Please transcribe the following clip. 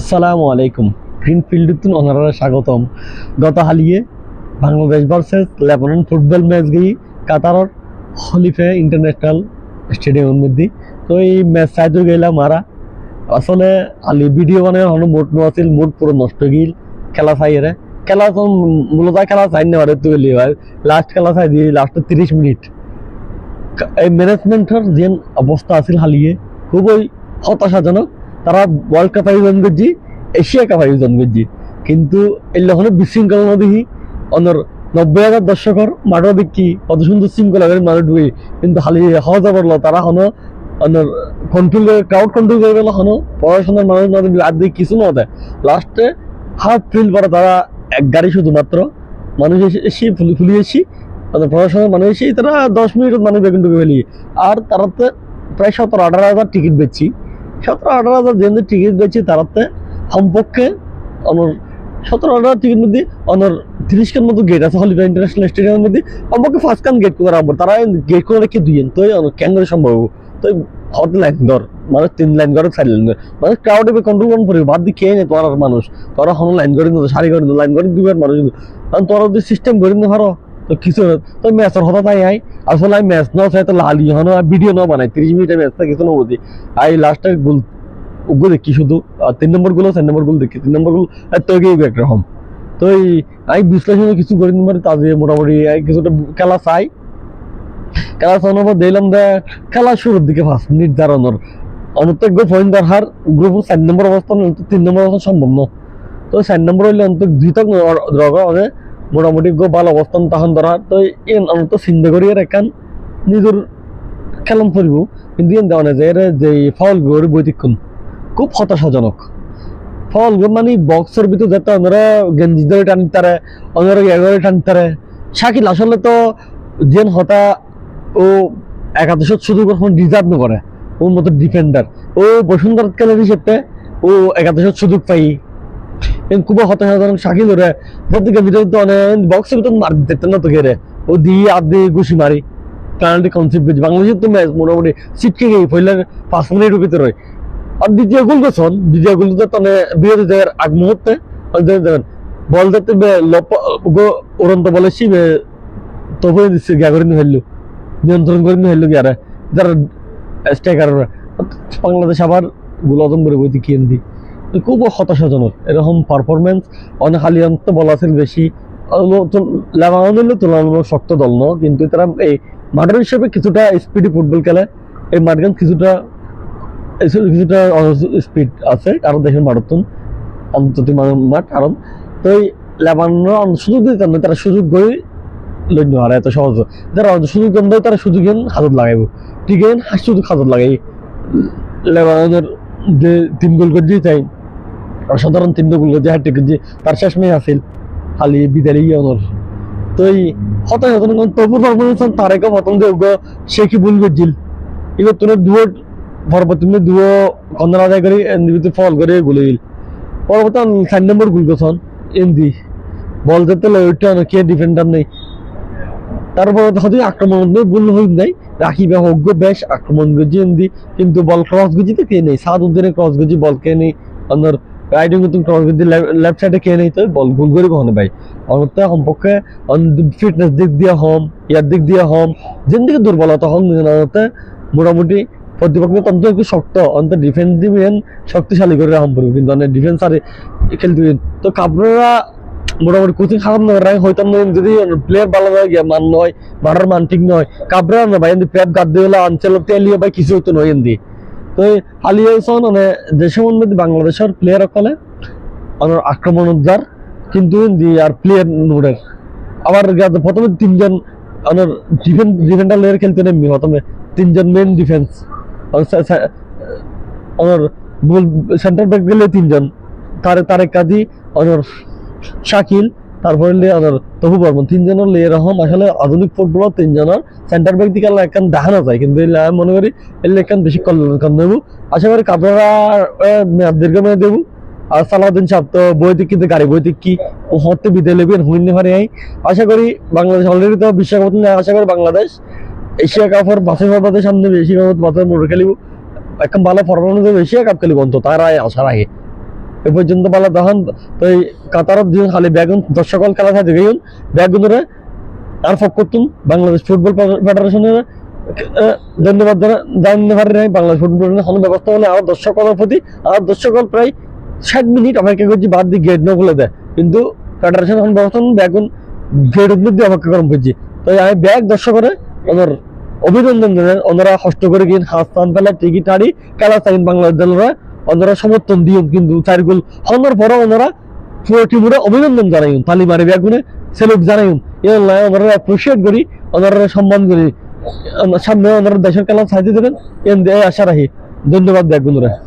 আসসালামু আলাইকুম। গ্রিনফিল্ড ওনারা স্বাগতম। গত হালিয়ে Bangladesh versus Lebanon football match গিয়ে কাতারর হলিফে ইন্টারন্যাশনাল স্টেডিয়ামের মধ্যে তো এই ম্যাচ চাইতে গেলাম মারা। আসলে আলি ভিডিও মানে হলো মোট আছিল মোট পুরো নষ্ট গিল খেলা চাই এরে। খেলা তো মূলত খেলা চাই না পারে তুই লাস্ট খেলা চাই দিয়ে লাস্টের তিরিশ মিনিট। এই ম্যানেজমেন্টের যে অবস্থা আছিল হালিয়ে, খুবই হতাশাজনক। তারা ওয়ার্ল্ড কাপ আয়োজন করছি এশিয়া কাপ আয়োজন করছি। কিন্তু এই লক্ষণে বিশৃঙ্খলা দেখি অনর নব্বই হাজার দর্শকর মাঠও দেখি কত সুন্দর শৃঙ্খলা করে মানুষ ঢুকে। কিন্তু হালি সহজে পড়ল তারা হনো অনর কন্ট্রোল করে ক্রাউড কন্ট্রোল করে গেল হনো, পড়াশোনার মানুষ না আর দেখি কিছু না দেয় লাস্টে হাফ ফিল পরে তারা এক গাড়ি শুধুমাত্র, মানুষ এসে এসে ফুলি এসি, তাদের পড়াশোনার মানুষ এসে তারা দশ মিনিট মানুষ বেগুন ঢুকে ফেলি। আর তারাতে প্রায় সতেরো আঠারো হাজার টিকিট বেচছি। সতেরো আঠারো হাজার যেন টিকিট বেচছি তারাতে সম্পর্কে অনর সতেরো আঠারো টিকিট মধ্যে অনর তিরিশ খান মতো গেট আছে হলিডে ইন্টারন্যাশনাল স্টেডিয়ামের মধ্যে। সম্পর্কে ফার্স্ট খান গেট করে রাখব তারা গেট করে রেখে দুইয়েন তো কেন করে সম্ভব তো হট লাইন ধর মানে তিন লাইন করে চার লাইন করে মানে ক্রাউডে কন্ট্রোল করুন পড়বে বাদ দিয়ে খেয়ে নেই তোর মানুষ। তোরা হন লাইন করে দিত সারি করে দিত লাইন করে দিবার মানুষ কারণ তোরা যদি সিস্টেম করে দিতে পারো, তো কিছু। তো ম্যাচের হঠাৎ আই আই আসলে আমি ম্যাচ নাও চাই তো লালি হন ভিডিও নাও বানাই। তিরিশ মিনিটের ম্যাচটা কিছু না বুঝি আই লাস্টের গোল ওগুলো দেখি শুধু, আর তিন নম্বরগুলো চার নম্বরগুলো দেখি। তিন নম্বরগুলো তো গিয়ে একরকম তো এই, আমি বিশ্লেষণ কিছু করে পারি তাদের মোটামুটি এই কিছুটা খেলা চাই। খেলা চানোর পর দিলাম দে খেলা শুরুর দিকে ফার্স্ট নির্ধারণের অন্তত পয়েন্ট দরকার গ্রুপের চার নম্বর অবস্থান তিন নম্বর অবস্থান সম্ভব ন তো চার নম্বর হইলে অন্তত দুই তক দরকার মানে মোটামুটি গো ভালো অবস্থান তখন দরকার তো এন অন্তত চিন্তা করি আর একান নিজের খেলাম ফুরিব কিন্তু এন দেওয়া যে যে ফাউল গড়ি বৈতিক্ষণ খুব হতাশাজনক। ফল মানে বক্সের ভিতর যাতে ওনারা গেঞ্জি ধরে টানতারে ওনারা এগারো টানতারে শাকিল আসলে তো যেন হতা ও একাদশ শুধু কখন ডিজার্ভ নকরে। ওর মতো ডিফেন্ডার ও বসুন্ধরা খেলার হিসেবে ও একাদশ সুযোগ পাই কিন্তু খুব হতাশাজনক শাকিল ওরে প্রত্যেকে ভিতরে তো অনেক মার না তো গেরে ও দিয়ে আর দিয়ে ঘুষি মারি বাংলাদেশের তো ম্যাচ মোটামুটি পাঁচ মিনিটের ভিতরে আর দ্বিতীয় গোল দ্বিতীয় গোল তো আগ মুহূর্তে দেখেন বল লপ উড়ন্ত বলে শিবে তবু দিচ্ছে গিয়া করে নিয়ে নিয়ন্ত্রণ করে হেললো গিয়ারে। যারা বাংলাদেশ আবার গোল অদম করে বইতে কি এনদি খুব হতাশাজনক। এরকম পারফরমেন্স অনেক অন্ত বলা আছে বেশি লেবানন তুলনামূলক শক্ত দল ন, কিন্তু তারা এই মাঠের হিসেবে কিছুটা স্পিডি ফুটবল খেলে। এই মাঠগান কিছুটা কিছুটা স্পিড আছে, কারণ দেখেন মারাত্মন আন্তর্জাতিক মাঠ, কারণ তো এই লেবানন সুযোগ দিতে না, তারা সুযোগ করে লইন হারা, এত সহজ। যারা সুযোগ দেয় তারা সুযোগ হাতত লাগাইব। ঠিক হেন সুযোগ হাতত লাগাই। লেবাননের যে তিন গোল করে তাই অসাধারণ তিন গোল করে হ্যাট্রিক করছে তার শেষ মেয়ে আছিল, খালি বিদায় ইয়নর তো এই হতাশ হতাশ তবু পারফরমেন্স তারেকে প্রথম যে সে কি ভুল করছিল এবার তোর দুয়ো পরবর্তী দুয়ো কন্দন আদায় করে এনদিবিতে ফল করে গুলে গেল। পরবর্তী চার নম্বর গুল গছন এনদি বল যেতে ওইটা কে ডিফেন্ডার নেই। তারপর হয়তো আক্রমণ ভুল হই নাই। রাখিবে হোক বেশ আক্রমণ গজি এনদি কিন্তু বল ক্রস গজি তো কে নেই? সাত উদ্দিনে ক্রস গজি বল কে নেই? অন্যর রাইডিং কিন্তু ক্রস গজি লেফট সাইডে কে নেই তো বল, ভুল করে কখনো ভাই। অনতে সম্পর্কে ফিটনেস দিক দিয়ে হম, ইয়ার দিক দিয়ে হম যেন দিকে দুর্বলতা হম অনতে মোটামুটি প্রতিপক্ষ তন্ত্র একটু শক্ত অন্ত ডিফেন্স দিবেন শক্তিশালী করে রাখা পড়বে কিন্তু অনেক ডিফেন্স আর খেলতে তো কাপড়রা মোটামুটি কোচিং খারাপ নয় রায় হয়তো যদি প্লেয়ার ভালো নয় মান নয় মারার মান ঠিক নয় কাপড়া না ভাই পেট গাদ দিয়ে আঞ্চল তেলিয়ে ভাই, কিছু হইতো নয় এমনি। তো এই হালিয়া সন মানে দেশের মধ্যে বাংলাদেশের প্লেয়ার সকলে আক্রমণ উদ্ধার কিন্তু আর প্লেয়ার নোডের আবার প্রথমে তিনজন আমার ডিফেন্স ডিফেন্ডার লেয়ার খেলতে নেমনি প্রথমে তিনজন মেন ডিফেন্স আমার সেন্টার ব্যাক গেলে তিনজন তারে তারেক কাজী আমার শাকিল তারপরে লে আমার তবু বর্মন তিনজনের লে এরকম আসলে আধুনিক ফুটবলার তিনজনের সেন্টার ব্যাক দিকে একখান দেখানো যায়। কিন্তু আমি মনে করি এলে একখান বেশি কল্যাণ কান দেবো। আশা করি কাপড়া মেয়াদ দীর্ঘ মেয়াদ দেবো। আর সালাউদ্দিন সাহেব তো বইতে কিন্তু গাড়ি বইতে কি ও হতে বিদায় লেবেন হুইন পারে আশা করি বাংলাদেশ অলরেডি তো বিশ্বকাপ আশা করি বাংলাদেশ, এশিয়া কাপের বাছাই পর্বতের সামনে এশিয়া কাপ বাছাই মোড় খেলিব। একদম ভালো ফরমানো দেবে, এশিয়া কাপ খেলিব অন্তত। তার আশা রাখে এ পর্যন্ত বলা তখন তো এই কাতারত দিন খালি বেগুন দর্শকল খেলা থাকে গেইন বেগুনরে আর ফক করতুন বাংলাদেশ ফুটবল ফেডারেশনের ধন্যবাদ জানা- জানাতে পারি নাই, বাংলাদেশ ফুটবল ফেডারেশনের ব্যবস্থা হলে আর দর্শকলের প্রতি আর দর্শকল প্রায় ষাট মিনিট অপেক্ষা করছি, বাদ দিয়ে গেট না খুলে দেয়। কিন্তু ফেডারেশন এখন ব্যবস্থা বেগুন গেট দিয়ে অপেক্ষা করম করছি তো আমি ব্যাগ দর্শকরে ওনার অভিনন্দন জানাই, ওনারা কষ্ট করে গিয়ে ফেলা টিকিট হারি খেলা চাইন বাংলাদেশ দলরা ওনারা সমর্থন দিয়ে কিন্তু চার গোল হওয়ার পরে ওনারা পুরো টিমরে অভিনন্দন জানাইন তালি মারি ব্যাগুনে সেলুট জানাইন এই ওনারা অ্যাপ্রিসিয়েট করি ওনারা সম্মান করি। সামনে ওনারা দেশের খেলা চাইতে দেবেন, এন আশা রাখি। ধন্যবাদ ব্যাগুনরা